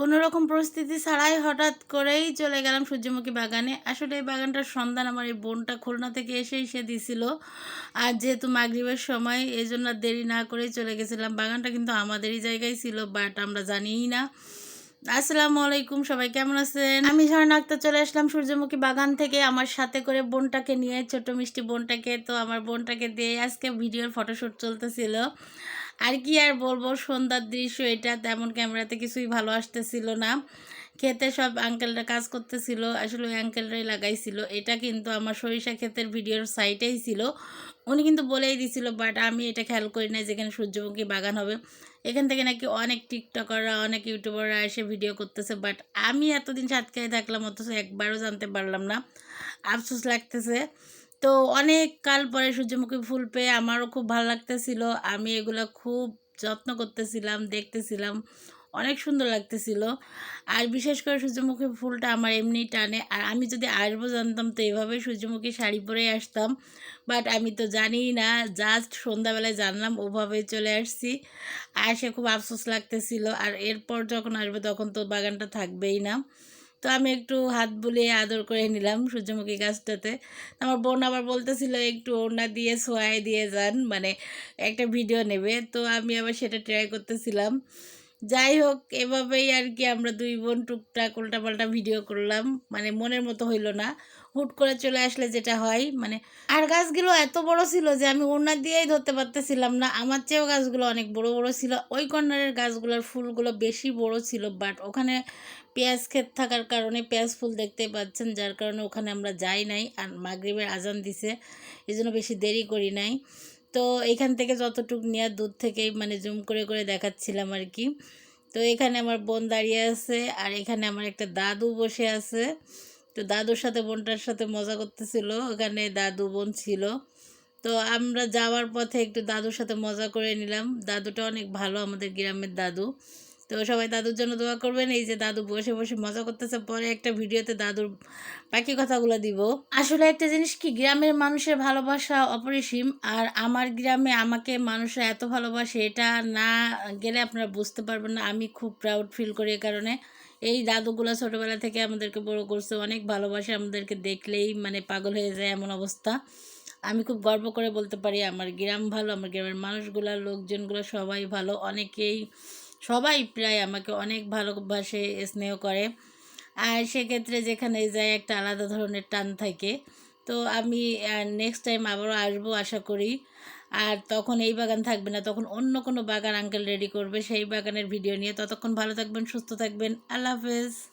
কোনো রকম পরিস্থিতি ছাড়াই হঠাৎ করেই চলে গেলাম সূর্যমুখী বাগানে। আসলে এই বাগানটার সন্ধান আমার এই বোনটা খুলনা থেকে এসেই সে দিছিল। আর যেহেতু মাগরিবের সময় এই জন্য দেরি না করেই চলে গেছিলাম। বাগানটা কিন্তু আমাদেরই জায়গায় ছিল, বাট আমরা জানিই না। আসসালামু আলাইকুম, সবাই কেমন আছেন? আমি ঝর্ণা আক্তার চলে আসলাম সূর্যমুখী বাগান থেকে আমার সাথে করে বোনটাকে নিয়ে, ছোট মিষ্টি বোনটাকে। তো আমার বোনটাকে দিয়ে আজকে ভিডিওর ফটোশ্যুট চলতেছিল। আর কি আর বলব, সন্ধ্যার দৃশ্য এটা, তেমন ক্যামেরাতে কিছুই ভালো আসতেছিল না। খেতে সব আঙ্কেলরা কাজ করতেছিল, আসলে ওই আঙ্কেলরাই লাগাইছিল। এটা কিন্তু আমার সরিষা ক্ষেতের ভিডিওর সাইটেই ছিল। উনি কিন্তু বলেই দিছিল, বাট আমি এটা খেয়াল করি না যেখানে সূর্যমুখী বাগান হবে। এখান থেকে নাকি অনেক টিকটকাররা, অনেক ইউটিউবাররা এসে ভিডিও করতেছে, বাট আমি এতদিন সাতকায় থাকলাম, অথচ একবারও জানতে পারলাম না। আফসোস লাগতেছে। তো অনেক কাল পরে সূর্যমুখী ফুল পেয়ে আমারও খুব ভালো লাগতেছিল। আমি এগুলো খুব যত্ন করতেছিলাম, দেখতেছিলাম। অনেক সুন্দর লাগতেছিল। আর বিশেষ করে সূর্যমুখী ফুলটা আমার এমনি টানে। আর আমি যদি আসব জানতাম তো এইভাবে সূর্যমুখী শাড়ি পরেই আসতাম। বাট আমি তো জানি না, জাস্ট সন্ধ্যাবেলায় জানলাম, ওভাবেই চলে আসছি। আর সে খুব আফসোস লাগতেছিল। আর এরপর যখন আসবে তখন তো বাগানটা থাকবেই না। তো আমি একটু হাত বুলিয়ে আদর করে নিলাম সূর্যমুখী গাছটাতে। আমার বোন আবার বলতেছিল, একটু ওনা দিয়ে সোয়াই দিয়ে যান মানে একটা ভিডিও নেবে। তো আমি আবার সেটা ট্রাই করতেছিলাম। যাই হোক, এভাবেই আর কি আমরা দুই বোন টুকটাক উল্টাপাল্টা ভিডিও করলাম। মানে মনের মতো হইল না। হুট করে চলে আসলে যেটা হয় মানে আর গাছগুলো এত বড় ছিল যে আমি ওড়না দিয়েই ধরতে পারতেছিলাম না। আমার চেয়েও গাছগুলো অনেক বড় বড় ছিল। ওই কর্নারের গাছগুলোর ফুলগুলো বেশি বড় ছিল বাট ওখানে পেঁয়াজ ক্ষেত থাকার কারণে পেঁয়াজ ফুল দেখতে পাচ্ছেন, যার কারণে ওখানে আমরা যাই নাই। আর মাগরিবের আজান দিছে এই জন্য বেশি দেরি করি নাই। তো এখান থেকে যতটুকু নেওয়ার দূর থেকেই মানে জুম করে করে দেখাচ্ছিলাম আর কি তো এখানে আমার বোন দাঁড়িয়ে আছে আর এখানে আমার একটা দাদু বসে আছে। তো দাদুর সাথে, বোনটার সাথে মজা করতেছিল। ওখানে দাদু, বোন ছিল। তো আমরা যাওয়ার পথে একটু দাদুর সাথে মজা করে নিলাম। দাদুটা অনেক ভালো আমাদের গ্রামের দাদু। তো সবাই দাদুর জন্য দোয়া করবেন। এই যে দাদু বসে বসে মজা করতেছে। পরে একটা ভিডিওতে দাদুর বাকি কথাগুলো দিব। আসলে একটা জিনিস কি, গ্রামের মানুষের ভালোবাসা অপরিসীম। আর আমার গ্রামে আমাকে মানুষরা এত ভালোবাসে, এটা না গেলে আপনারা বুঝতে পারবেন না। আমি খুব প্রাউড ফিল করি এই কারণে। এই দাদুগুলো ছোটোবেলা থেকে আমাদেরকে বড় করছে, অনেক ভালোবাসে আমাদেরকে দেখলেই মানে পাগল হয়ে যায় এমন অবস্থা। আমি খুব গর্ব করে বলতে পারি, আমার গ্রাম ভালো, আমার গ্রামের মানুষগুলো, লোকজনগুলো সবাই ভালো। অনেকেই সবাই প্রায় আমাকে অনেক ভালোবাসে, স্নেহ করে। আর সেক্ষেত্রে যেখানে যায় একটা আলাদা ধরনের টান থাকে। তো আমি নেক্সট টাইম আবারও আসব আশা করি। আর তখন এই বাগান থাকবে না, তখন অন্য কোনো বাগান আঙ্কেল রেডি করবে সেই বাগানের ভিডিও নিয়ে। ততক্ষণ ভালো থাকবেন, সুস্থ থাকবেন। আল্লাহ হাফেজ।